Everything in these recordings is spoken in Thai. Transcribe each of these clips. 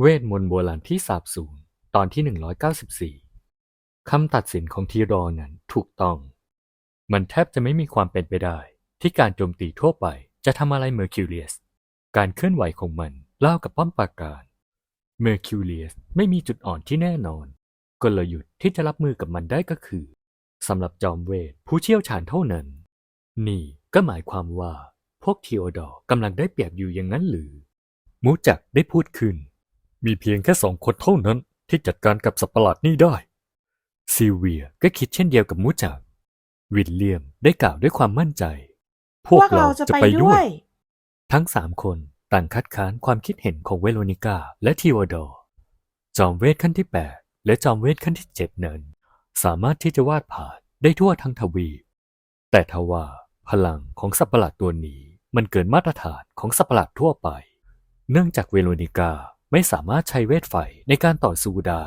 เวทมนต์โบราณที่สาบสูญ ตอนที่ 194 คำตัดสินของทีรอนั้นถูกต้อง มันแทบจะไม่มีความเป็นไปได้ ที่การโจมตีทั่วไปจะทำอะไรเมอร์คิวเลียส การเคลื่อนไหวของมันเล่ากับป้อมปราการ เมอร์คิวเลียสไม่มีจุดอ่อนที่แน่นอน กลยุทธ์ที่จะรับมือกับมันได้ก็คือสำหรับจอมเวทผู้เชี่ยวชาญเท่านั้น นี่ก็หมายความว่าพวกทีโอดอร์กำลังได้เปรียบอยู่อย่างนั้นหรือ มูจักได้พูดขึ้น มีเพียงแค่สองคนเท่านั้นที่จัดการกับสัตว์ประหลาดนี้ได้ ซิเวียก็คิดเช่นเดียวกับมูจักวิลเลียมได้กล่าวด้วยความมั่นใจ พวกเราจะไปด้วย ทั้งสามคนต่างคัดค้านความคิดเห็นของเวโรนิก้าและทีโอดอร์จอมเวทขั้นที่ 8 และจอมเวทขั้นที่ 7 นั้น สามารถที่จะวาดผ่านได้ทั่วทั้งทวีปแต่ทว่าพลังของสัตว์ประหลาดตัวนี้มันเกินมาตรฐานของสัตว์ประหลาดทั่วไป เนื่องจากเวโรนิกา ไม่สามารถใช้เวทไฟในการต่อสู้ได้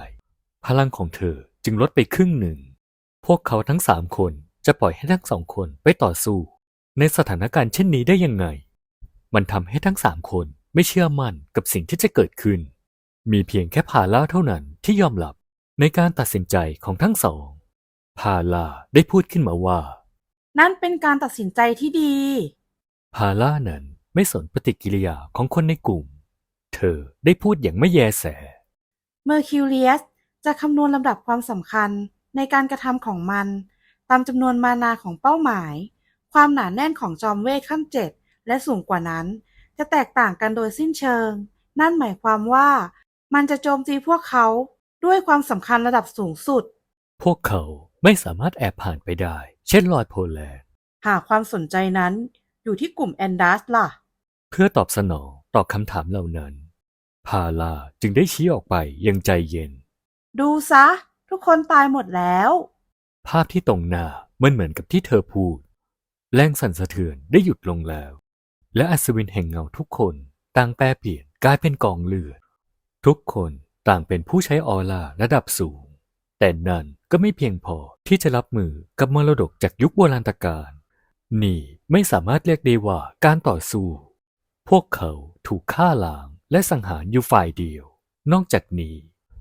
พลังของเธอจึงลดไปครึ่งหนึ่ง พวกเขาทั้งสามคนจะปล่อยให้ทั้งสองคนไปต่อสู้ ในสถานการณ์เช่นนี้ได้ยังไง มันทำให้ทั้งสามคนไม่เชื่อมั่นกับสิ่งที่จะเกิดขึ้น มีเพียงแค่พาล่าเท่านั้นที่ยอมรับในการตัดสินใจของทั้งสอง พาล่าได้พูดขึ้นมาว่า นั่นเป็นการตัดสินใจที่ดี พาล่านั้นไม่สนปฏิกิริยาของคนในกลุ่ม เธอได้พูดอย่างไม่แยแส เมอร์คิวเลียสจะคำนวณลำดับความสำคัญในการกระทำของมัน ตามจำนวนมานาของเป้าหมาย ความหนาแน่นของจอมเวทขั้นเจ็ดและสูงกว่านั้น จะแตกต่างกันโดยสิ้นเชิง นั่นหมายความว่ามันจะโจมตีพวกเขาด้วยความสำคัญระดับสูงสุด พวกเขาไม่สามารถแอบผ่านไปได้ เช่นลอยโพแลนด์ หากความสนใจนั้นอยู่ที่กลุ่มแอนดัสล่ะ เพื่อตอบสนองต่อคำถามเหล่านั้น พาลาจึงได้ชี้ออกไปอยังใจเย็น ดูซะ ทุกคนตายหมดแล้ว ภาพที่ตรงหน้ามันเหมือนกับที่เธอพูด แรงสั่นสะเทือนได้หยุดลงแล้ว และอัศวินแห่งเงาทุกคนต่างแปรเปลี่ยนกลายเป็นกองเลือด ทุกคนต่างเป็นผู้ใช้ออร่าระดับสูง แต่นั่นก็ไม่เพียงพอที่จะรับมือกับมรดกจากยุคโบราณกาลนี่ไม่สามารถเรียกได้ว่าการต่อสู้ พวกเขาถูกฆ่าล้าง และสังหารอยู่ฝ่ายเดียว นอกจากนี้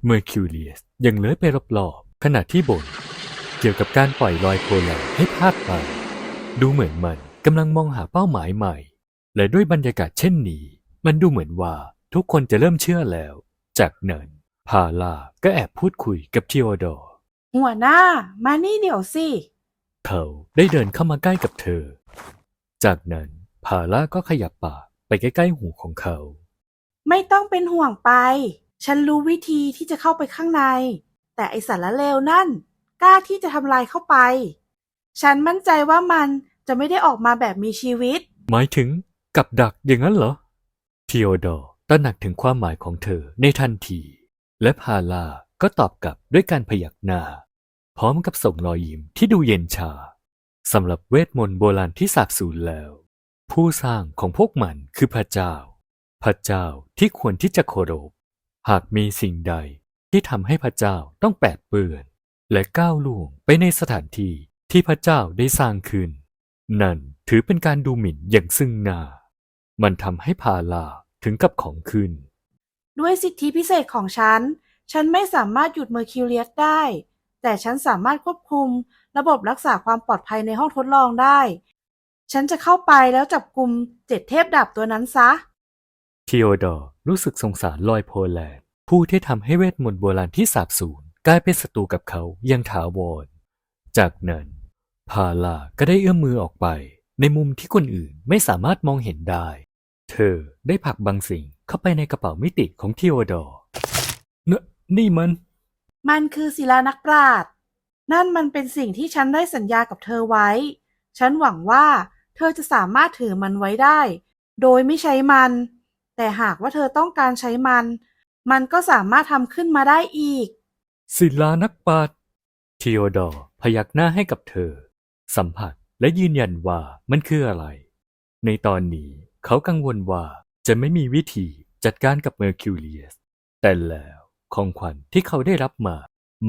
เมอร์คิวเลียสยังเลื้อยไปรอบๆขณะที่บน เกี่ยวกับการปล่อยลอยโพแลนให้พลาดไป ดูเหมือนมันกำลังมองหาเป้าหมายใหม่ และด้วยบรรยากาศเช่นนี้ มันดูเหมือนว่าทุกคนจะเริ่มเชื่อแล้ว จากนั้นพาลาก็แอบพูดคุยกับทีโอดอร์ หัวหน้า มานี่เดี๋ยวสิ เขาได้เดินเข้ามาใกล้กับเธอ จากนั้นพาล่าก็ขยับปากไปใกล้ๆหูของเขา ไม่ต้องเป็นห่วงไป ฉันรู้วิธีที่จะเข้าไปข้างใน แต่ไอสารเลวนั่น กล้าที่จะทำลายเข้าไป ฉันมั่นใจว่ามันจะไม่ได้ออกมาแบบมีชีวิต หมายถึงกับดักอย่างนั้นเหรอทีโอดอร์ตระหนักถึงความหมายของเธอในทันที และพาลาก็ตอบกลับด้วยการพยักหน้า พร้อมกับส่งรอยยิ้มที่ดูเย็นชาสำหรับเวทมนต์โบราณที่สาบสูญแล้ว ผู้สร้างของพวกมันคือพระเจ้า พระเจ้าที่ควรที่จะเคารพหากมีสิ่งใดที่ทำให้พระเจ้าต้องแปดเปื้อน และก้าวล่วงไปในสถานที่ที่พระเจ้าได้สร้างขึ้น นั่นถือเป็นการดูหมิ่นอย่างซึ่งหน้า มันทำให้พาลาถึงกับของขึ้น ด้วยสิทธิพิเศษของฉัน ฉันไม่สามารถหยุดเมอร์คิวเลียสได้ แต่ฉันสามารถควบคุมระบบรักษาความปลอดภัยในห้องทดลองได้ ฉันจะเข้าไปแล้วจับกลุ่มเจ็ดเทพดาบตัวนั้นซะ ทีโอดอร์รู้สึกสงสารลอยโพแลนด์ ผู้ที่ทำให้เวทมนต์โบราณที่สาบสูญกลายเป็นศัตรูกับเขาอยังถาวร จากนั้นพาลาก็ได้เอื้อมมือออกไป ในมุมที่คนอื่นไม่สามารถมองเห็นได้ เธอได้ผลักบางสิ่งเข้าไปในกระเป๋ามิติของทีโอดอร์เนนี่มัน มันคือศิลานักปราชญ์นั่นมันเป็นสิ่งที่ฉันได้สัญญากับเธอไว้ ฉันหวังว่าเธอจะสามารถถือมันไว้ได้ โดยไม่ใช้มัน แต่หากว่าเธอต้องการใช้มัน มันก็สามารถทำขึ้นมาได้อีก ศิลานักปราชญ์ทีโอดอร์พยักหน้าให้กับเธอ สัมผัสและยืนยันว่ามันคืออะไร ในตอนนี้เขากังวลว่าจะไม่มีวิธีจัดการกับเมอร์คิวเลียส แต่แล้วของขวัญที่เขาได้รับมา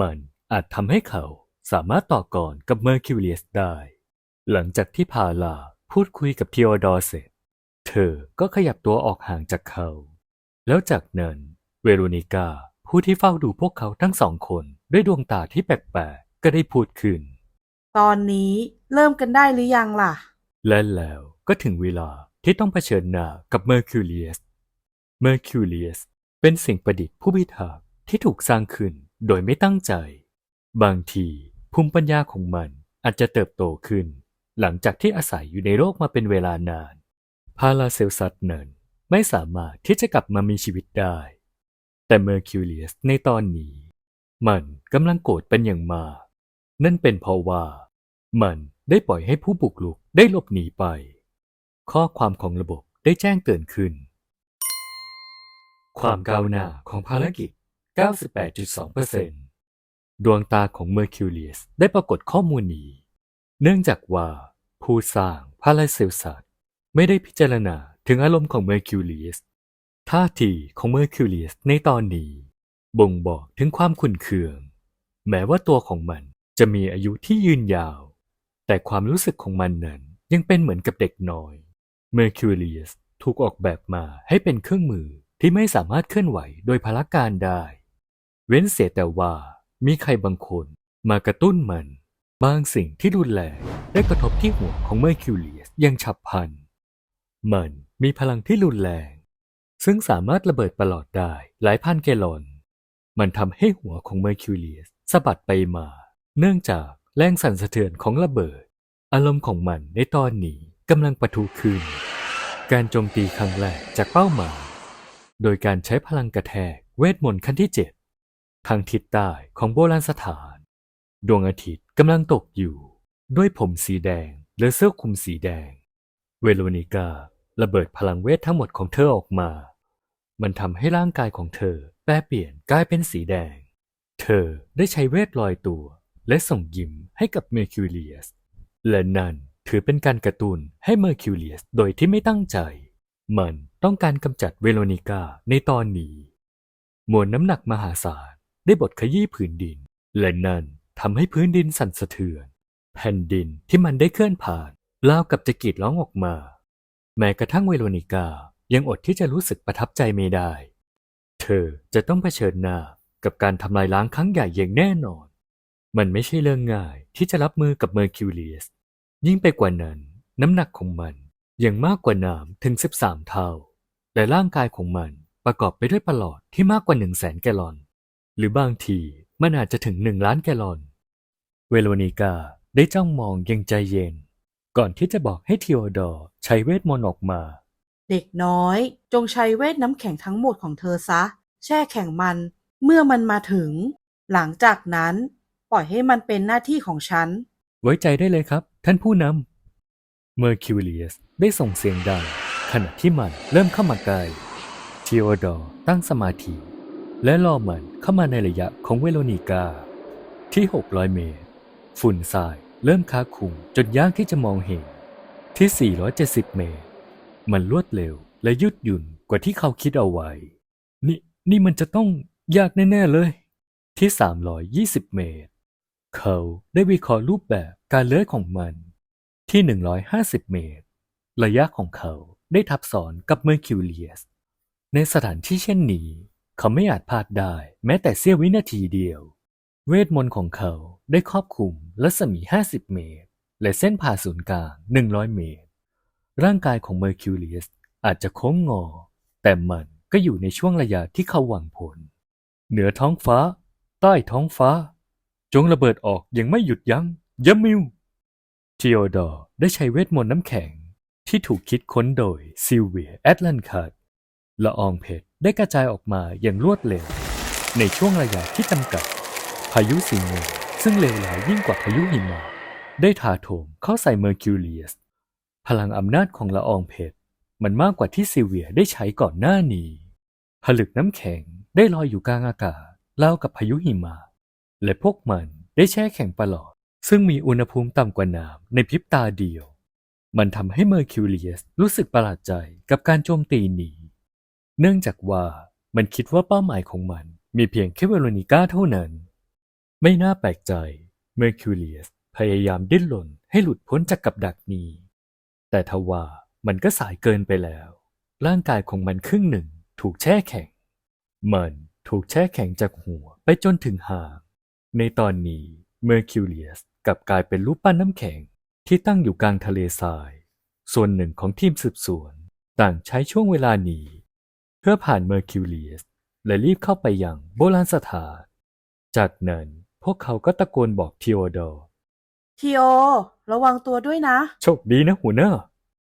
มันอาจทำให้เขาสามารถต่อกรกับเมอร์คิวเลียสได้ หลังจากที่พาลาพูดคุยกับทีโอดอร์เสร็จ เธอก็ขยับตัวออกห่างจากเขา แล้วจากนั้นเวเวโรนิกาผู้ที่เฝ้าดูพวกเขาทั้งสองคนด้วยดวงตาที่แปลกๆก็ได้พูดขึ้น ตอนนี้เริ่มกันได้หรือยังล่ะ และแล้วก็ถึงเวลาที่ต้องเผชิญหน้ากับเมอร์คิวเลียส เมอร์คิวเลียสเป็นสิ่งประดิษฐ์ผู้พิทักษ์ที่ถูกสร้างขึ้นโดยไม่ตั้งใจ บางทีภูมิปัญญาของมันอาจจะเติบโตขึ้น หลังจากที่อาศัยอยู่ในโลกมาเป็นเวลานาน พาราเซลซัสเนั้นไม่สามารถที่จะกลับมามีชีวิตได้ แต่เมอร์คิวเลียสในตอนนี้ มันกำลังโกรธเป็นอย่างมาก นั่นเป็นเพราะว่า มันได้ปล่อยให้ผู้บุกรุกได้หลบหนีไป ข้อความของระบบได้แจ้งเตือนขึ้น ความก้าวหน้าของภารกิจ 98.2%ดวงตาของเมอร์คิวเลียสได้ปรากฏข้อมูลนี้ เนื่องจากว่าผู้สร้างพาราเซลซัส ไม่ได้พิจารณาถึงอารมณ์ของเมอร์คิวเลียสท่าทีของเมอร์คิวเลียสในตอนนี้ บ่งบอกถึงความขุ่นเคือง แม้ว่าตัวของมันจะมีอายุที่ยืนยาว แต่ความรู้สึกของมันนั้นยังเป็นเหมือนกับเด็กน้อยเมอร์คิวเลียสถูกออกแบบมาให้เป็นเครื่องมือที่ไม่สามารถเคลื่อนไหวโดยพละการได้ เว้นเสียแต่ว่ามีใครบางคนมากระตุ้นมัน บางสิ่งที่รุนแรงได้กระทบที่หัวของเมอร์คิวเลียสอย่างฉับพลัน มันมีพลังที่รุนแรง ซึ่งสามารถระเบิดประหลอดได้หลายพันแกลลอน มันทำให้หัวของเมอร์คิวเลียสสะบัดไปมา เนื่องจากแรงสั่นสะเทือนของระเบิด อารมณ์ของมันในตอนนี้กำลังปะทุขึ้น การโจมตีครั้งแรกจากเป้าหมายโดยการใช้พลังกระแทกเวทมนต์ขั้นที่เจ็ดทางทิศใต้ของโบราณสถาน ดวงอาทิตย์กำลังตกอยู่ ด้วยผมสีแดงและเสื้อคลุมสีแดง เวโรนิการะเบิดพลังเวททั้งหมดของเธอออกมา มันทำให้ร่างกายของเธอแปรเปลี่ยนกลายเป็นสีแดง เธอได้ใช้เวทลอยตัว และส่งยิ้มให้กับเมอร์คิวเลียส และนั่นถือเป็นการกระตุ้นให้เมอร์คิวเลียสโดยที่ไม่ตั้งใจ มันต้องการกำจัดเวโรนิกาในตอนนี้ มวลน้ำหนักมหาศาลได้บดขยี้ผืนดิน และนั่นทำให้พื้นดินสั่นสะเทือน แผ่นดินที่มันได้เคลื่อนผ่าน ราวกับจะกรีดร้องออกมา แม้กระทั่งเวโรนิกายังอดที่จะรู้สึกประทับใจไม่ได้ เธอจะต้องเผชิญหน้ากับการทำลายล้างครั้งใหญ่อย่างแน่นอน มันไม่ใช่เรื่องง่ายที่จะรับมือกับเมอร์คิวเลียส ยิ่งไปกว่านั้น น้ำหนักของมันยังมากกว่าน้ำถึง 13 เท่า และร่างกายของมันประกอบไปด้วยประหลอดที่มากกว่า1 0 0 0 0แสนแกลลอน หรือบางทีมันอาจจะถึง 1 ล้านแกลลอน เวโรนิกาได้จ้องมองอยังใจเย็น ก่อนที่จะบอกให้ทีโอดอร์ใช้เวทมนต์ออกมา เด็กน้อย จงใช้เวทน้ำแข็งทั้งหมดของเธอซะ แช่แข็งมันเมื่อมันมาถึง หลังจากนั้น ปล่อยให้มันเป็นหน้าที่ของฉัน ไว้ใจได้เลยครับ ท่านผู้นำเมอร์คิวเลียสได้ส่งเสียงดัง ขณะที่มันเริ่มเข้ามาใกล้ทีโอดอร์ตั้งสมาธิ และรอมันเข้ามาในระยะของเวโรนิกา ที่ 600 เมตร ฝุ่นทราย เริ่มค้าคุมจนยากที่จะมองเห็น ที่ 470 เมตร มันรวดเร็วและยืดหยุ่นกว่าที่เขาคิดเอาไว้ นี่นี่มันจะต้องยากแน่ ๆ เลย ที่ 320 เมตร เขาได้วิเคราะห์รูปแบบการเลื้อยของมัน ที่ 150 เมตร ระยะของเขาได้ทับซ้อนกับเมอร์คิวเลียส ในสถานที่เช่นนี้ เขาไม่อาจพลาดได้แม้แต่เสี้ยววินาทีเดียว เวทมนต์ของเขาได้ครอบคลุมรัศมี 50 เมตร และเส้นผ่าศูนย์กลาง 100 เมตร ร่างกายของเมอร์คิวเลียสอาจจะโค้งงอ แต่มันก็อยู่ในช่วงระยะที่เขาหวังผล เหนือท้องฟ้า ใต้ท้องฟ้า จงระเบิดออกอย่างไม่หยุดยัง้งยะมิวทีโอดอร์ได้ใช้เวทมนต์น้ำแข็งที่ถูกคิดค้นโดยซิลเวียแอตแลนคัตละอองเพชรได้กระจายออกมาอย่างรวดเร็ว ในช่วงระยะที่จำกัดายุสีเงินซึ่งเลวร้ายยิ่งกว่าพายุหิมะได้ถาโถมเข้าใส่เมอร์คิวเลียส พลังอำนาจของละอองเพชรมันมากกว่าที่ซิเวียได้ใช้ก่อนหน้านี้ผลึกน้ำแข็งได้ลอยอยู่กลางอากาศรากับพายุหิมะและพวกมันได้แช่แข็งประหลอด ซึ่งมีอุณหภูมิต่ำกว่าน้ำในพริบตาเดียว มันทำให้เมอร์คิวเลียสรู้สึกประหลาดใจกับการโจมตีนี้ เนื่องจากว่ามันคิดว่าเป้าหมายของมันมีเพียงแค่เวโรนิก้าเท่านั้น ไม่น่าแปลกใจเมอร์คิวเลียสพยายามดิ้นรนให้หลุดพ้นจากกับดักนี้ แต่ทว่ามันก็สายเกินไปแล้ว ร่างกายของมันครึ่งหนึ่งถูกแช่แข็ง มันถูกแช่แข็งจากหัวไปจนถึงหาง ในตอนนี้เมอร์คิวเลียสกลับกลายเป็นรูปปั้นน้ำแข็งที่ตั้งอยู่กลางทะเลทราย ส่วนหนึ่งของทีมสืบสวน ต่างใช้ช่วงเวลานี้ เพื่อผ่านเมอร์คิวเลียสและรีบเข้าไปยังโบราณสถาน จากนั้น พวกเขาก็ตะโกนบอกทีโอดอร์ ทีโอ ระวังตัวด้วยนะ โชคดีนะหัวหน้า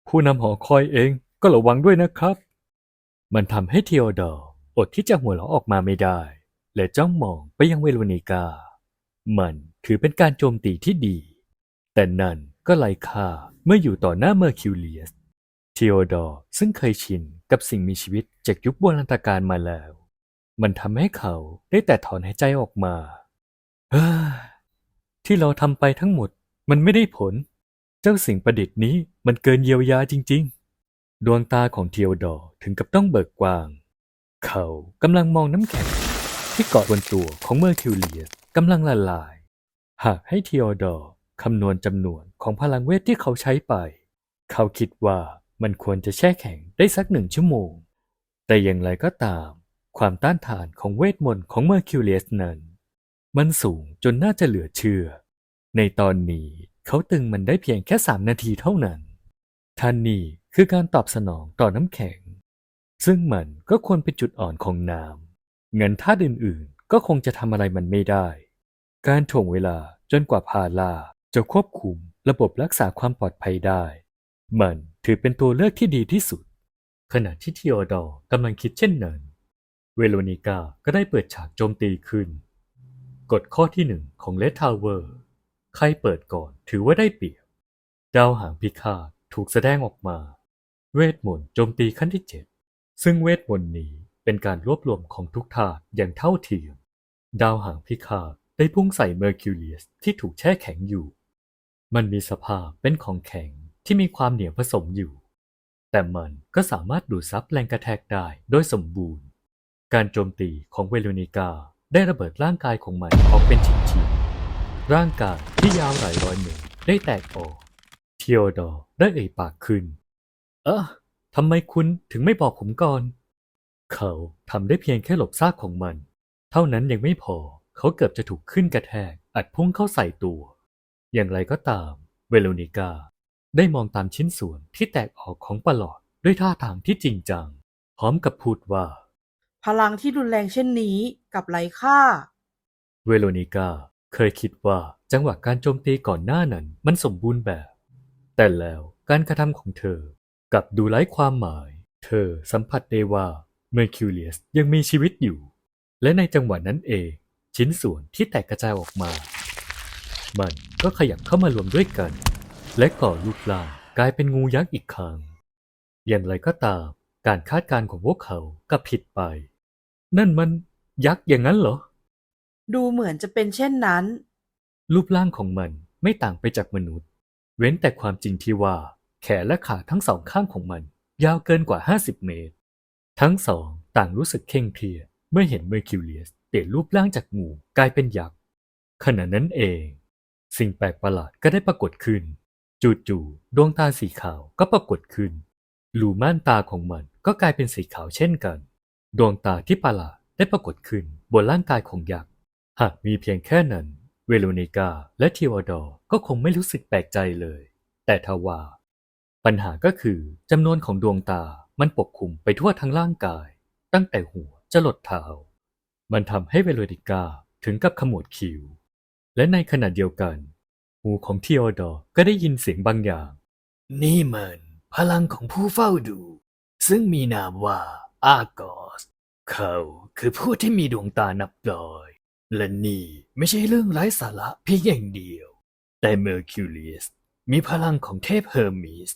ผู้นำหอคอยเองก็ระวังด้วยนะครับ มันทำให้ทีโอดอร์อดที่จะหัวเราะออกมาไม่ได้ และจ้องมองไปยังเวโรนิกา มันถือเป็นการโจมตีที่ดี แต่นั่นก็ไร้ค่าเมื่ออยู่ต่อหน้าเมอร์คิวเลียสทีโอดอร์ซึ่งเคยชินกับสิ่งมีชีวิตจากยุคโบราณกาลมาแล้ว มันทำให้เขาได้แต่ถอนหายใจออกมา เฮ้ยที่เราทำไปทั้งหมดมันไม่ได้ผล เจ้าสิ่งประดิษฐ์นี้มันเกินเยียวยาจริง ๆ ดวงตาของเทียวดอร์ถึงกับต้องเบิกกว้าง เขากำลังมองน้ำแข็ง ที่เกาะบนตัวของเมอร์คิวเลียสกำลังละลาย หากให้เทียวดอร์คำนวณจำนวนของพลังเวทที่เขาใช้ไป เขาคิดว่ามันควรจะแช่แข็งได้สักหนึ่งชั่วโมง แต่อย่างไรก็ตาม ความต้านทานของเวทมนต์ของเมอร์คิวเลียสนั้น มันสูงจนน่าจะเหลือเชื่อ ในตอนนี้เขาตึงมันได้เพียงแค่สามนาทีเท่านั้นท่านนี่คือการตอบสนองต่อน้ำแข็ง ซึ่งมันก็ควรเป็นจุดอ่อนของน้ำเงินท่าอื่นๆ ก็คงจะทำอะไรมันไม่ได้ การถ่วงเวลาจนกว่าพาลาจะควบคุมระบบรักษาความปลอดภัยได้ มันถือเป็นตัวเลือกที่ดีที่สุด ขณะที่ทีโอดอร์กำลังคิดเช่นนั้น เวโรนิกาก็ได้เปิดฉากโจมตีขึ้น กฎข้อที่หนึ่งของเล t ทาวเวอร์ ใครเปิดก่อนถือว่าได้เปรียบ ดาวหางพิฆาตถูกแสดงออกมา เวทมนต์โจมตีขั้นที่เจ็ดซึ่งเวทมนต์นี้เป็นการรวบรวมของทุกธาตุอย่างเท่าเทียม ดาวหางพิฆาตได้พุ่งใส่เมอร์คิวเลียสที่ถูกแช่แข็งอยู่ มันมีสภาพเป็นของแข็งที่มีความเหนียวผสมอยู่ แต่มันก็สามารถดูดซับแรงกระแทกได้โดยสมบูรณ์ การโจมตีของเวโรนิกา ได้ระเบิดร่างกายของมันออกเป็นชิ้นๆ ร่างกายที่ยาวหลายร้อยเมตรได้แตกออกเทีโอดอร์ได้เอ่ยปากขึ้น เออทำไมคุณถึงไม่บอกผมก่อน เขาทำได้เพียงแค่หลบซากของมัน เท่านั้นยังไม่พอ เขาเกือบจะถูกขึ้นกระแทก อัดพุ่งเข้าใส่ตัว อย่างไรก็ตาม เวโรนิกาได้มองตามชิ้นส่วนที่แตกออกของปลอดด้วยท่าทางที่จริงจัง พร้อมกับพูดว่า พลังที่รุนแรงเช่นนี้กับไร้ค่า เวโรนิกาเคยคิดว่าจังหวะการโจมตีก่อนหน้านั้นมันสมบูรณ์แบบ แต่แล้วการกระทำของเธอกลับดูไร้ความหมาย เธอสัมผัสได้ว่าเมอร์คิวเลียสยังมีชีวิตอยู่ และในจังหวะนั้นเอง ชิ้นส่วนที่แตกกระจายออกมา มันก็ขยับเข้ามารวมด้วยกัน และก่อรูปร่างกลายเป็นงูยักษ์อีกครั้งอย่างไรก็ตาม การคาดการณ์ของพวกเขาก็ผิดไป นั่นมันยักษ์อย่างนั้นเหรอ ดูเหมือนจะเป็นเช่นนั้น รูปร่างของมันไม่ต่างไปจากมนุษย์ เว้นแต่ความจริงที่ว่า แขนและขาทั้งสองข้างของมัน ยาวเกินกว่า 50 เมตร ทั้งสองต่างรู้สึกเคร่งเครียดเมื่อเห็นเมอร์คิวเลียสเปลี่ยนรูปร่างจากงูกลายเป็นยักษ์ขณะนั้นเอง สิ่งแปลกประหลาดก็ได้ปรากฏขึ้น จู่ๆดวงตาสีขาวก็ปรากฏขึ้น รูม่านตาของมันก็กลายเป็นสีขาวเช่นกัน ดวงตาที่ประหลาดได้ปรากฏขึ้นบนร่างกายของยักษ์ หากมีเพียงแค่นั้น เวโรนิกาและทีวอดอร์ก็คงไม่รู้สึกแปลกใจเลย แต่ทว่า ปัญหาก็คือจำนวนของดวงตามันปกคลุมไปทั่วทั้งร่างกาย ตั้งแต่หัวจะหลดเท้า มันทำให้เวโรนิกาถึงกับขมวดคิ้ว และในขณะเดียวกัน หูของทีโอดอร์ก็ได้ยินเสียงบางอย่าง นี่มัน พลังของผู้เฝ้าดู ซึ่งมีนามว่าอากอส เขาคือผู้ที่มีดวงตานับร้อย และนี่ไม่ใช่เรื่องไร้สาระเพียงอย่างเดียว แต่เมอร์คิวเลียสมีพลังของเทพเฮอร์มิส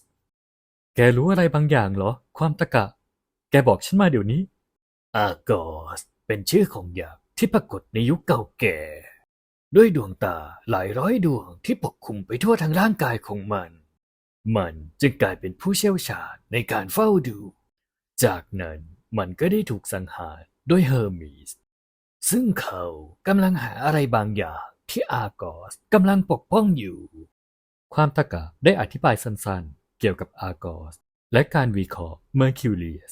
แกรู้อะไรบางอย่างเหรอ ความตะกะ แกบอกฉันมาเดี๋ยวนี้ อากอสเป็นชื่อของยักษ์ที่ปรากฏในยุคเก่าแก่ ด้วยดวงตาหลายร้อยดวงที่ปกคลุมไปทั่วทั้งร่างกายของมัน มันจึงกลายเป็นผู้เชี่ยวชาญในการเฝ้าดู จากนั้นมันก็ได้ถูกสังหารด้วยเฮอร์มิสซึ่งเขากำลังหาอะไรบางอย่างที่อากอสกำลังปกป้องอยู่ ความตะกะได้อธิบายสั้นๆ เกี่ยวกับอากอส และการวิเคราะห์เมอร์คิวเลียส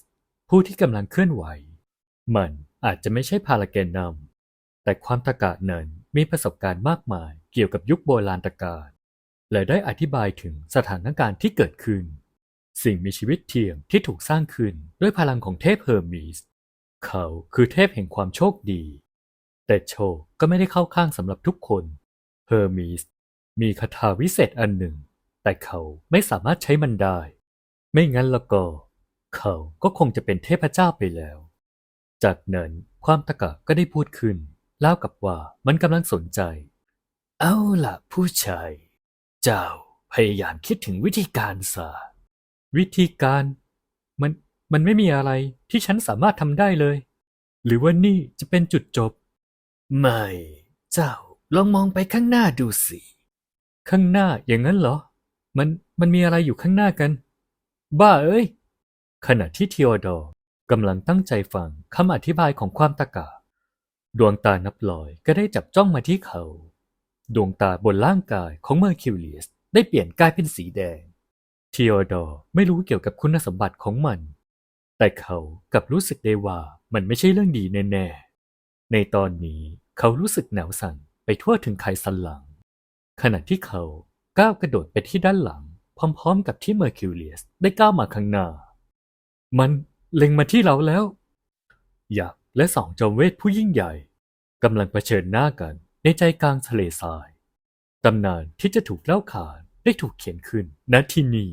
ผู้ที่กำลังเคลื่อนไหว มันอาจจะไม่ใช่พาราเกนนำแต่ความตะกะนั้นมีประสบการณ์มากมายเกี่ยวกับยุคโบราณตะการ และได้อธิบายถึงสถานการณ์ที่เกิดขึ้น สิ่งมีชีวิตเทียมที่ถูกสร้างขึ้นด้วยพลังของเทพเฮอร์มีส เขาคือเทพแห่งความโชคดี แต่โชคก็ไม่ได้เข้าข้างสำหรับทุกคน เฮอร์มีสมีคาถาวิเศษอันหนึ่ง แต่เขาไม่สามารถใช้มันได้ ไม่งั้นแล้วก็ เขาก็คงจะเป็นเทพเจ้าไปแล้ว จากนั้นความตะกะก็ได้พูดขึ้นเล่ากับว่ามันกำลังสนใจ เอาล่ะผู้ชาย เจ้าพยายามคิดถึงวิธีการซะวิธีการ มันมันไม่มีอะไรที่ฉันสามารถทำได้เลย หรือว่านี่จะเป็นจุดจบ ไม่ เจ้าลองมองไปข้างหน้าดูสิ ข้างหน้าอย่างนั้นเหรอ มันมันมีอะไรอยู่ข้างหน้ากัน บ้าเอ้ย ขณะที่เทีโอดอร์กำลังตั้งใจฟังคำอธิบายของความตะกา ดวงตานับลอยก็ได้จับจ้องมาที่เขา ดวงตาบนร่างกายของเมอร์คิวเลียสได้เปลี่ยนกลายเป็นสีแดงเทีโอดอร์ไม่รู้เกี่ยวกับคุณสมบัติของมัน แต่เขากลับรู้สึกได้ว่ามันไม่ใช่เรื่องดีแน่ๆ ในตอนนี้เขารู้สึกหนาวสั่นไปทั่วถึงไขสันหลัง ขณะที่เขาก้าวกระโดดไปที่ด้านหลัง พร้อมๆ กับที่เมอร์คิวเลียสได้ก้าวมาข้างหน้า มันเล็งมาที่เราแล้วยักษ์และสองจอมเวทผู้ยิ่งใหญ่กำลังเผชิญหน้ากัน ในใจกลางทะเลทราย ตำนานที่จะถูกเล่าขานได้ถูกเขียนขึ้นณที่นี่